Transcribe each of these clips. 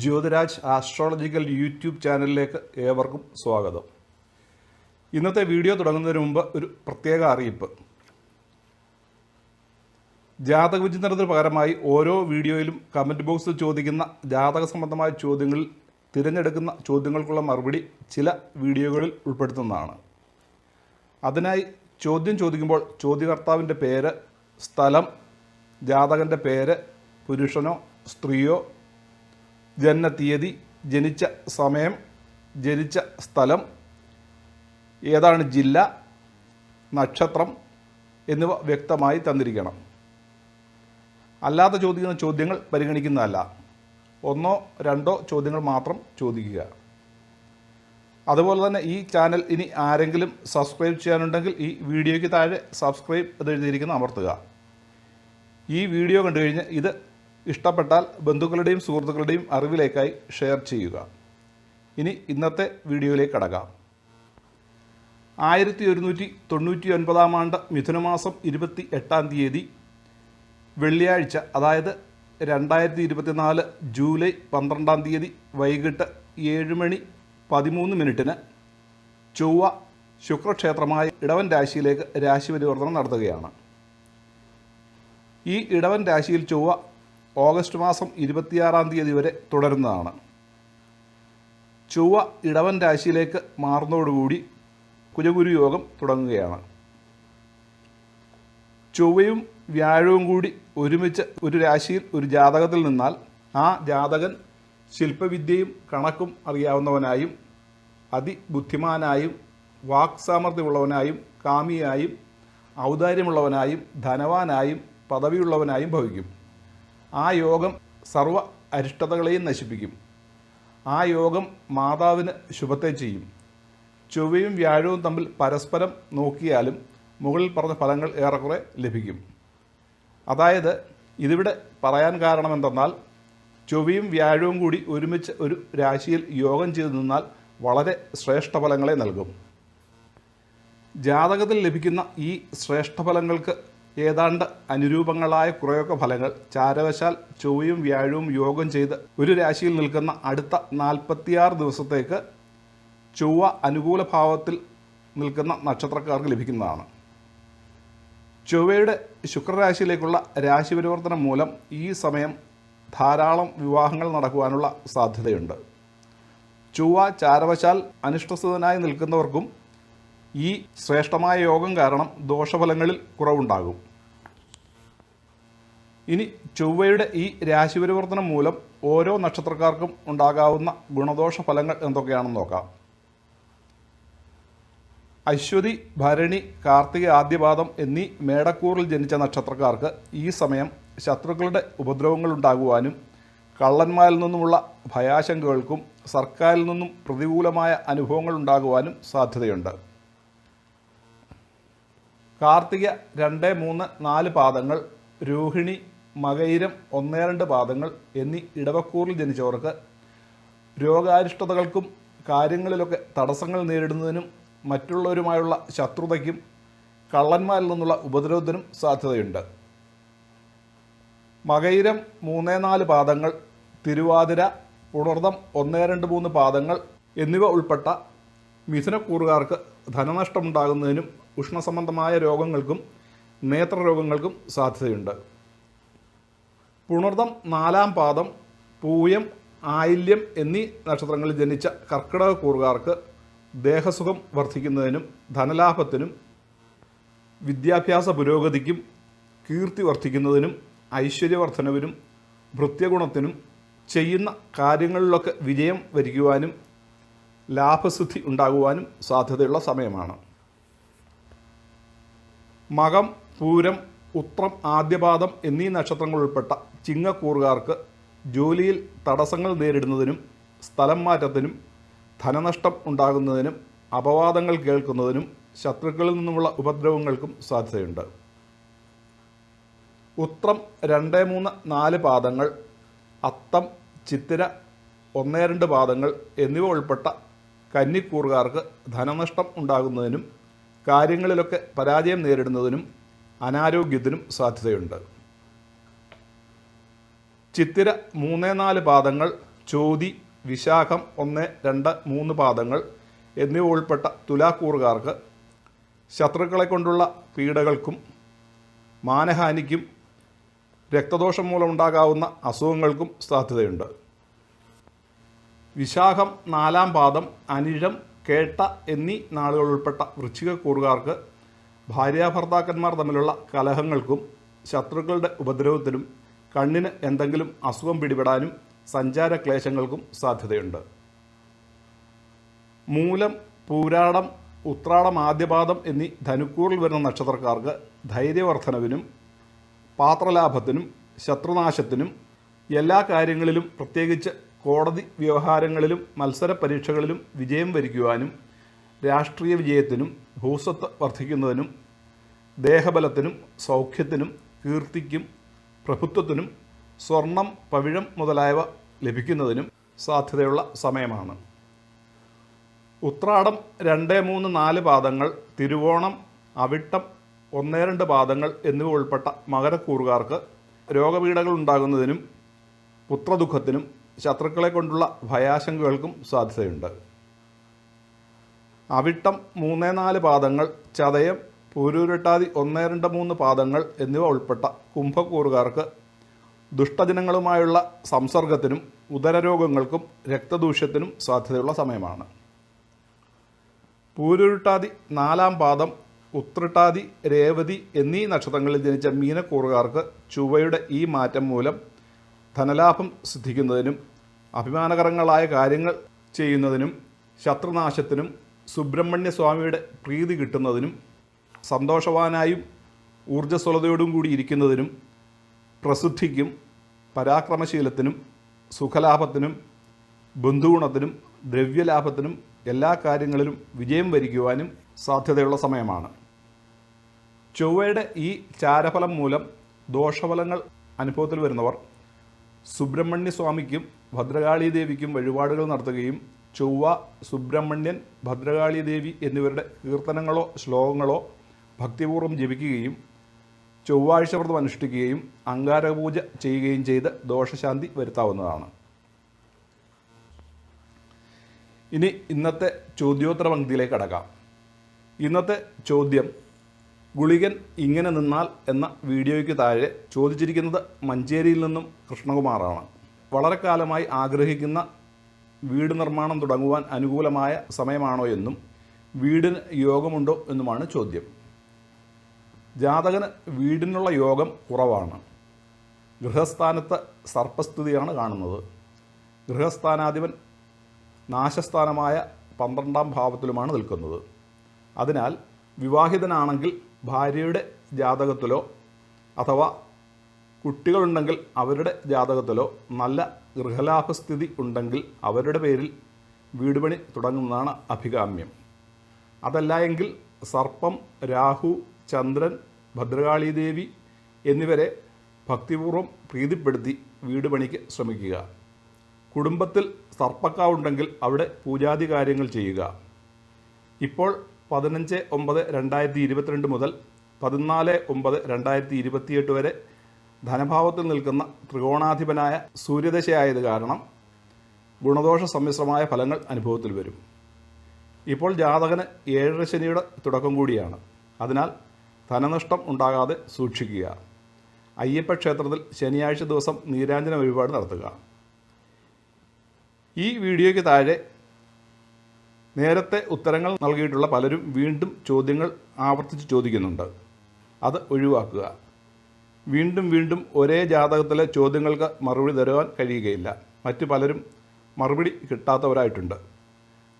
Jyothiraj astrological YouTube ചാനലിലേക്ക് ഏവർക്കും സ്വാഗതം. ഇന്നത്തെ വീഡിയോ തുടങ്ങുന്നതിന് മുമ്പ് ഒരു പ്രത്യേക അറിയിപ്പ്. ജാതക വിചിന്തനത്തിന് പകരമായി ഓരോ വീഡിയോയിലും കമന്റ് ബോക്സിൽ ചോദിക്കുന്ന ജാതക സംബന്ധമായ ചോദ്യങ്ങളിൽ തിരഞ്ഞെടുക്കുന്ന ചോദ്യങ്ങൾക്കുള്ള മറുപടി ചില വീഡിയോകളിൽ ഉൾപ്പെടുത്തുന്നതാണ്. അതിനായി ചോദ്യം ചോദിക്കുമ്പോൾ ചോദ്യകർത്താവിന്റെ പേര് സ്ഥലം ജാതകന്റെ പേര് പുരുഷനോ സ്ത്രീയോ ജനനത്തീയതി ജനിച്ച സമയം ജനിച്ച സ്ഥലം ഏതാണ് ജില്ല നക്ഷത്രം എന്നിവ വ്യക്തമായി തന്നിരിക്കണം. അല്ലാതെ ചോദിക്കുന്ന ചോദ്യങ്ങൾ പരിഗണിക്കുന്നതല്ല. ഒന്നോ രണ്ടോ ചോദ്യങ്ങൾ മാത്രം ചോദിക്കുക. അതുപോലെ തന്നെ ഈ ചാനൽ ഇനി ആരെങ്കിലും സബ്സ്ക്രൈബ് ചെയ്യാനുണ്ടെങ്കിൽ ഈ വീഡിയോയ്ക്ക് താഴെ സബ്സ്ക്രൈബ് എന്ന് എഴുതിയിരിക്കുന്ന അമർത്തുക. ഈ വീഡിയോ കണ്ടു കഴിഞ്ഞ് ഇത് ഇഷ്ടപ്പെട്ടാൽ ബന്ധുക്കളുടെയും സുഹൃത്തുക്കളുടെയും അറിവിലേക്കായി ഷെയർ ചെയ്യുക. ഇനി ഇന്നത്തെ വീഡിയോയിലേക്ക് കടക്കാം. ആയിരത്തി ഒരുന്നൂറ്റി തൊണ്ണൂറ്റി ഒൻപതാം ആണ്ട് മിഥുനമാസം ഇരുപത്തി എട്ടാം തീയതി വെള്ളിയാഴ്ച അതായത് രണ്ടായിരത്തി ഇരുപത്തിനാല് ജൂലൈ പന്ത്രണ്ടാം തീയതി വൈകിട്ട് ഏഴ് മണി പതിമൂന്ന് മിനിറ്റിന് ചൊവ്വ ശുക്രക്ഷേത്രമായ ഇടവൻ രാശിയിലേക്ക് രാശി പരിവർത്തനം നടത്തുകയാണ്. ഈ ഇടവൻ രാശിയിൽ ചൊവ്വ ഓഗസ്റ്റ് മാസം ഇരുപത്തിയാറാം തീയതി വരെ തുടരുന്നതാണ്. ചൊവ്വ ഇടവൻ രാശിയിലേക്ക് മാറുന്നതോടുകൂടി കുജഗുരു യോഗം തുടങ്ങുകയാണ്. ചൊവ്വയും വ്യാഴവും കൂടി ഒരുമിച്ച് ഒരു രാശിയിൽ ഒരു ജാതകത്തിൽ നിന്നാൽ ആ ജാതകൻ ശില്പവിദ്യയും കണക്കും അറിയാവുന്നവനായും അതിബുദ്ധിമാനായും വാക്സാമർഥ്യമുള്ളവനായും കാമിയായും ഔദാര്യമുള്ളവനായും ധനവാനായും പദവിയുള്ളവനായും ഭവിക്കും. ആ യോഗം സർവ അരിഷ്ടതകളെയും നശിപ്പിക്കും. ആ യോഗം മാതാവിന് ശുഭത്തെ ചെയ്യും. ചൊവ്വയും വ്യാഴവും തമ്മിൽ പരസ്പരം നോക്കിയാലും മുകളിൽ പറഞ്ഞ ഫലങ്ങൾ ഏറെക്കുറെ ലഭിക്കും. അതായത് ഇതിവിടെ പറയാൻ കാരണം എന്തെന്നാൽ ചൊവ്വയും വ്യാഴവും കൂടി ഒരുമിച്ച് ഒരു രാശിയിൽ യോഗം ചെയ്തു നിന്നാൽ വളരെ ശ്രേഷ്ഠ ഫലങ്ങളെ നൽകും. ജാതകത്തിൽ ലഭിക്കുന്ന ഈ ശ്രേഷ്ഠഫലങ്ങൾക്ക് ഏതാണ്ട് അനുരൂപങ്ങളായ കുറേയൊക്കെ ഫലങ്ങൾ ചാരവശാൽ ചൊവ്വയും വ്യാഴവും യോഗം ചെയ്ത് ഒരു രാശിയിൽ നിൽക്കുന്ന അടുത്ത നാൽപ്പത്തിയാറ് ദിവസത്തേക്ക് ചൊവ്വ അനുകൂല ഭാവത്തിൽ നിൽക്കുന്ന നക്ഷത്രക്കാർക്ക് ലഭിക്കുന്നതാണ്. ചൊവ്വയുടെ ശുക്രരാശിയിലേക്കുള്ള രാശി പരിവർത്തനം മൂലം ഈ സമയം ധാരാളം വിവാഹങ്ങൾ നടക്കുവാനുള്ള സാധ്യതയുണ്ട്. ചൊവ്വ ചാരവശാൽ അനിഷ്ടസ്ഥിതനായി നിൽക്കുന്നവർക്കും ഈ ശ്രേഷ്ഠമായ യോഗം കാരണം ദോഷഫലങ്ങളിൽ കുറവുണ്ടാകും. ഇനി ചൊവ്വയുടെ ഈ രാശിപരിവർത്തനം മൂലം ഓരോ നക്ഷത്രക്കാർക്കും ഉണ്ടാകാവുന്ന ഗുണദോഷ ഫലങ്ങൾ എന്തൊക്കെയാണെന്ന് നോക്കാം. അശ്വതി ഭരണി കാർത്തിക ആദ്യപാദം എന്നീ മേടക്കൂറിൽ ജനിച്ച നക്ഷത്രക്കാർക്ക് ഈ സമയം ശത്രുക്കളുടെ ഉപദ്രവങ്ങൾ ഉണ്ടാകുവാനും കള്ളന്മാരിൽ നിന്നുമുള്ള ഭയാശങ്കകൾക്കും സർക്കാരിൽ നിന്നും പ്രതികൂലമായ അനുഭവങ്ങൾ ഉണ്ടാകുവാനും സാധ്യതയുണ്ട്. കാർത്തിക രണ്ട് മൂന്ന് നാല് പാദങ്ങൾ രോഹിണി മകയിരം ഒന്നേ രണ്ട് പാദങ്ങൾ എന്നീ ഇടവക്കൂറിൽ ജനിച്ചവർക്ക് രോഗാരിഷ്ടതകൾക്കും കാര്യങ്ങളിലൊക്കെ തടസ്സങ്ങൾ നേരിടുന്നതിനും മറ്റുള്ളവരുമായുള്ള ശത്രുതയ്ക്കും കള്ളന്മാരിൽ നിന്നുള്ള ഉപദ്രവത്തിനും സാധ്യതയുണ്ട്. മകയിരം മൂന്നേ നാല് പാദങ്ങൾ തിരുവാതിര പുണർദം ഒന്നേ രണ്ട് മൂന്ന് പാദങ്ങൾ എന്നിവ ഉൾപ്പെട്ട മിഥുനക്കൂറുകാർക്ക് ധനനഷ്ടമുണ്ടാകുന്നതിനും ഉഷ്ണസംബന്ധമായ രോഗങ്ങൾക്കും നേത്രരോഗങ്ങൾക്കും സാധ്യതയുണ്ട്. പുണർദം നാലാം പാദം പൂയം ആയില്യം എന്നീ നക്ഷത്രങ്ങളിൽ ജനിച്ച കർക്കിടക കൂറുകാർക്ക് ദേഹസുഖം വർദ്ധിക്കുന്നതിനും ധനലാഭത്തിനും വിദ്യാഭ്യാസ പുരോഗതിക്കും കീർത്തി വർദ്ധിക്കുന്നതിനും ഐശ്വര്യവർദ്ധനവിനും ഭൃത്യഗുണത്തിനും ചെയ്യുന്ന കാര്യങ്ങളിലൊക്കെ വിജയം വരിക്കുവാനും ലാഭസിദ്ധി ഉണ്ടാകുവാനും സാധ്യതയുള്ള സമയമാണ്. മകം പൂരം ഉത്രം ആദ്യപാദം എന്നീ നക്ഷത്രങ്ങൾ ഉൾപ്പെട്ട ചിങ്ങക്കൂറുകാർക്ക് ജോലിയിൽ തടസ്സങ്ങൾ നേരിടുന്നതിനും സ്ഥലം മാറ്റത്തിനും ധനനഷ്ടം ഉണ്ടാകുന്നതിനും അപവാദങ്ങൾ കേൾക്കുന്നതിനും ശത്രുക്കളിൽ നിന്നുമുള്ള ഉപദ്രവങ്ങൾക്കും സാധ്യതയുണ്ട്. ഉത്രം രണ്ട് മൂന്ന് നാല് പാദങ്ങൾ അത്തം ചിത്തിര ഒന്നേ രണ്ട് പാദങ്ങൾ എന്നിവ ഉൾപ്പെട്ട കന്നിക്കൂറുകാർക്ക് ധനനഷ്ടം ഉണ്ടാകുന്നതിനും കാര്യങ്ങളിലൊക്കെ പരാജയം നേരിടുന്നതിനും അനാരോഗ്യത്തിനും സാധ്യതയുണ്ട്. ചിത്തിര മൂന്ന് നാല് പാദങ്ങൾ ചോതി വിശാഖം ഒന്ന് രണ്ട് മൂന്ന് പാദങ്ങൾ എന്നിവ ഉൾപ്പെട്ട തുലാക്കൂറുകാർക്ക് ശത്രുക്കളെ കൊണ്ടുള്ള പീഡകൾക്കും മാനഹാനിക്കും രക്തദോഷം മൂലമുണ്ടാകാവുന്ന അസുഖങ്ങൾക്കും സാധ്യതയുണ്ട്. വിശാഖം നാലാം പാദം അനിഴം കേട്ട എന്നീ നാളുകൾ ഉൾപ്പെട്ട വൃശ്ചിക കൂറുകാർക്ക് ഭാര്യാഭർത്താക്കന്മാർ തമ്മിലുള്ള കലഹങ്ങൾക്കും ശത്രുക്കളുടെ ഉപദ്രവത്തിനും കണ്ണിന് എന്തെങ്കിലും അസുഖം പിടിപെടാനും സഞ്ചാര ക്ലേശങ്ങൾക്കും സാധ്യതയുണ്ട്. മൂലം പൂരാടം ഉത്രാടം ആദ്യപാദം എന്നീ ധനുക്കൂറിൽ വരുന്ന നക്ഷത്രക്കാർക്ക് ധൈര്യവർദ്ധനവിനും പാത്രലാഭത്തിനും ശത്രുനാശത്തിനും എല്ലാ കാര്യങ്ങളിലും പ്രത്യേകിച്ച് കോടതി വ്യവഹാരങ്ങളിലും മത്സര പരീക്ഷകളിലും വിജയം വരിക്കുവാനും രാഷ്ട്രീയ വിജയത്തിനും ഭൂസ്വത്ത് വർദ്ധിക്കുന്നതിനും ദേഹബലത്തിനും സൗഖ്യത്തിനും കീർത്തിക്കും പ്രഭുത്വത്തിനും സ്വർണം പവിഴം മുതലായവ ലഭിക്കുന്നതിനും സാധ്യതയുള്ള സമയമാണ്. ഉത്രാടം രണ്ട് മൂന്ന് നാല് പാദങ്ങൾ തിരുവോണം അവിട്ടം ഒന്ന് രണ്ട് പാദങ്ങൾ എന്നിവ ഉൾപ്പെട്ട മകരക്കൂറുകാർക്ക് രോഗപീഠകൾ ഉണ്ടാകുന്നതിനും പുത്രദുഃഖത്തിനും ശത്രുക്കളെ കൊണ്ടുള്ള ഭയാശങ്കകൾക്കും സാധ്യതയുണ്ട്. അവിട്ടം മൂന്ന് നാല് പാദങ്ങൾ ചതയം പൂരൂരട്ടാതി ഒന്ന് രണ്ട് മൂന്ന് പാദങ്ങൾ എന്നിവ ഉൾപ്പെട്ട കുംഭക്കൂറുകാർക്ക് ദുഷ്ടജനങ്ങളുമായുള്ള സംസർഗത്തിനും ഉദരരോഗങ്ങൾക്കും രക്തദൂഷ്യത്തിനും സാധ്യതയുള്ള സമയമാണ്. പൂരുരുട്ടാതി നാലാം പാദം ഉത്രട്ടാതി രേവതി എന്നീ നക്ഷത്രങ്ങളിൽ ജനിച്ച മീനക്കൂറുകാർക്ക് ചുവയുടെ ഈ മാറ്റം മൂലം ധനലാഭം സിദ്ധിക്കുന്നതിനും അഭിമാനകരങ്ങളായ കാര്യങ്ങൾ ചെയ്യുന്നതിനും ശത്രുനാശത്തിനും സുബ്രഹ്മണ്യ സ്വാമിയുടെ പ്രീതി കിട്ടുന്നതിനും സന്തോഷവാനായും ഊർജസ്വലതയോടും കൂടി ഇരിക്കുന്നതിനും പ്രസിദ്ധിക്കും പരാക്രമശീലത്തിനും സുഖലാഭത്തിനും ബന്ധുഗുണത്തിനും ദ്രവ്യലാഭത്തിനും എല്ലാ കാര്യങ്ങളിലും വിജയം വരിക്കുവാനും സാധ്യതയുള്ള സമയമാണ്. ചൊവ്വയുടെ ഈ ചാരഫലം മൂലം ദോഷഫലങ്ങൾ അനുഭവത്തിൽ വരുന്നവർ സുബ്രഹ്മണ്യ സ്വാമിക്കും ഭദ്രകാളി ദേവിക്കും വഴിപാടുകൾ നടത്തുകയും ചൊവ്വ സുബ്രഹ്മണ്യൻ ഭദ്രകാളി ദേവി എന്നിവരുടെ കീർത്തനങ്ങളോ ശ്ലോകങ്ങളോ ഭക്തിപൂർവം ജപിക്കുകയും ചൊവ്വാഴ്ച വ്രതം അനുഷ്ഠിക്കുകയും അങ്കാരപൂജ ചെയ്യുകയും ചെയ്ത് ദോഷശാന്തി വരുത്താവുന്നതാണ്. ഇനി ഇന്നത്തെ ചോദ്യോത്തര പങ്ക്തിയിലേക്ക് അടക്കാം ഇന്നത്തെ ചോദ്യം ഗുളികൻ ഇങ്ങനെ നിന്നാൽ എന്ന വീഡിയോയ്ക്ക് താഴെ ചോദിച്ചിരിക്കുന്നത് മഞ്ചേരിയിൽ നിന്നും കൃഷ്ണകുമാറാണ്. വളരെ കാലമായി ആഗ്രഹിക്കുന്ന വീട് നിർമ്മാണം തുടങ്ങുവാൻ അനുകൂലമായ സമയമാണോ എന്നും വീടിന് യോഗമുണ്ടോ എന്നുമാണ് ചോദ്യം. ജാതകന് വീടിനുള്ള യോഗം കുറവാണ്. ഗൃഹസ്ഥാനത്ത് സർപ്പസ്ഥിതിയാണ് കാണുന്നത്. ഗൃഹസ്ഥാനാധിപൻ നാശസ്ഥാനമായ പന്ത്രണ്ടാം ഭാവത്തിലുമാണ് നിൽക്കുന്നത്. അതിനാൽ വിവാഹിതനാണെങ്കിൽ ഭാര്യയുടെ ജാതകത്തിലോ അഥവാ കുട്ടികളുണ്ടെങ്കിൽ അവരുടെ ജാതകത്തിലോ നല്ല ഗൃഹലാഭസ്ഥിതി ഉണ്ടെങ്കിൽ അവരുടെ പേരിൽ വീടുപണി തുടങ്ങുന്നതാണ് അഭികാമ്യം. അതല്ല എങ്കിൽ സർപ്പം രാഹു ചന്ദ്രൻ ഭദ്രകാളി ദേവി എന്നിവരെ ഭക്തിപൂർവം പ്രീതിപ്പെടുത്തി വീട് പണിക്ക് ശ്രമിക്കുക. കുടുംബത്തിൽ സർപ്പക്കാവുണ്ടെങ്കിൽ അവിടെ പൂജാതി കാര്യങ്ങൾ ചെയ്യുക. ഇപ്പോൾ പതിനഞ്ച് ഒമ്പത് രണ്ടായിരത്തി ഇരുപത്തിരണ്ട് മുതൽ പതിനാല് ഒമ്പത് രണ്ടായിരത്തി ഇരുപത്തിയെട്ട് വരെ ധനഭാവത്തിൽ നിൽക്കുന്ന ത്രികോണാധിപനായ സൂര്യദശയായത് കാരണം ഗുണദോഷ സമ്മിശ്രമായ ഫലങ്ങൾ അനുഭവത്തിൽ വരും. ഇപ്പോൾ ജാതകന് ഏഴര ശനിയുടെ തുടക്കം കൂടിയാണ്. അതിനാൽ ധനനഷ്ടം ഉണ്ടാകാതെ സൂക്ഷിക്കുക. അയ്യപ്പ ക്ഷേത്രത്തിൽ ശനിയാഴ്ച ദിവസം നീരാഞ്ജന വഴിപാട് നടത്തുക. ഈ വീഡിയോയ്ക്ക് താഴെ നേരത്തെ ഉത്തരങ്ങൾ നൽകിയിട്ടുള്ള പലരും വീണ്ടും ചോദ്യങ്ങൾ ആവർത്തിച്ച് ചോദിക്കുന്നുണ്ട്. അത് ഒഴിവാക്കുക. വീണ്ടും വീണ്ടും ഒരേ ജാതകത്തിലെ ചോദ്യങ്ങൾക്ക് മറുപടി തരുവാൻ കഴിയുകയില്ല. മറ്റു പലരും മറുപടി കിട്ടാത്തവരായിട്ടുണ്ട്.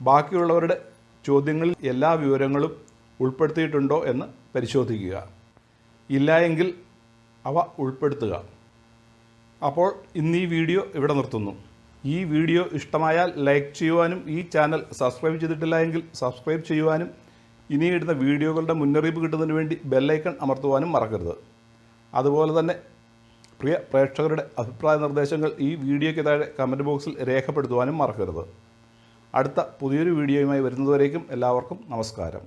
ബാക്കിയുള്ളവരുടെ ചോദ്യങ്ങളിൽ എല്ലാ വിവരങ്ങളും ഉൾപ്പെടുത്തിയിട്ടുണ്ടോ എന്ന് പരിശോധിക്കുക. ഇല്ല എങ്കിൽ അവ ഉൾപ്പെടുത്തുക. അപ്പോൾ ഇന്ന് ഈ വീഡിയോ ഇവിടെ നിർത്തുന്നു. ഈ വീഡിയോ ഇഷ്ടമായാൽ ലൈക്ക് ചെയ്യുവാനും ഈ ചാനൽ സബ്സ്ക്രൈബ് ചെയ്തിട്ടില്ല എങ്കിൽ സബ്സ്ക്രൈബ് ചെയ്യുവാനും ഇനി ഇടുന്ന വീഡിയോകളുടെ മുന്നറിയിപ്പ് കിട്ടുന്നതിന് വേണ്ടി ബെല്ലൈക്കൺ അമർത്തുവാനും മറക്കരുത്. അതുപോലെ തന്നെ പ്രിയ പ്രേക്ഷകരുടെ അഭിപ്രായ നിർദ്ദേശങ്ങൾ ഈ വീഡിയോയ്ക്ക് താഴെ കമന്റ് ബോക്സിൽ രേഖപ്പെടുത്തുവാനും മറക്കരുത്. അടുത്ത പുതിയൊരു വീഡിയോയുമായി വരുന്നതുവരേക്കും എല്ലാവർക്കും നമസ്കാരം.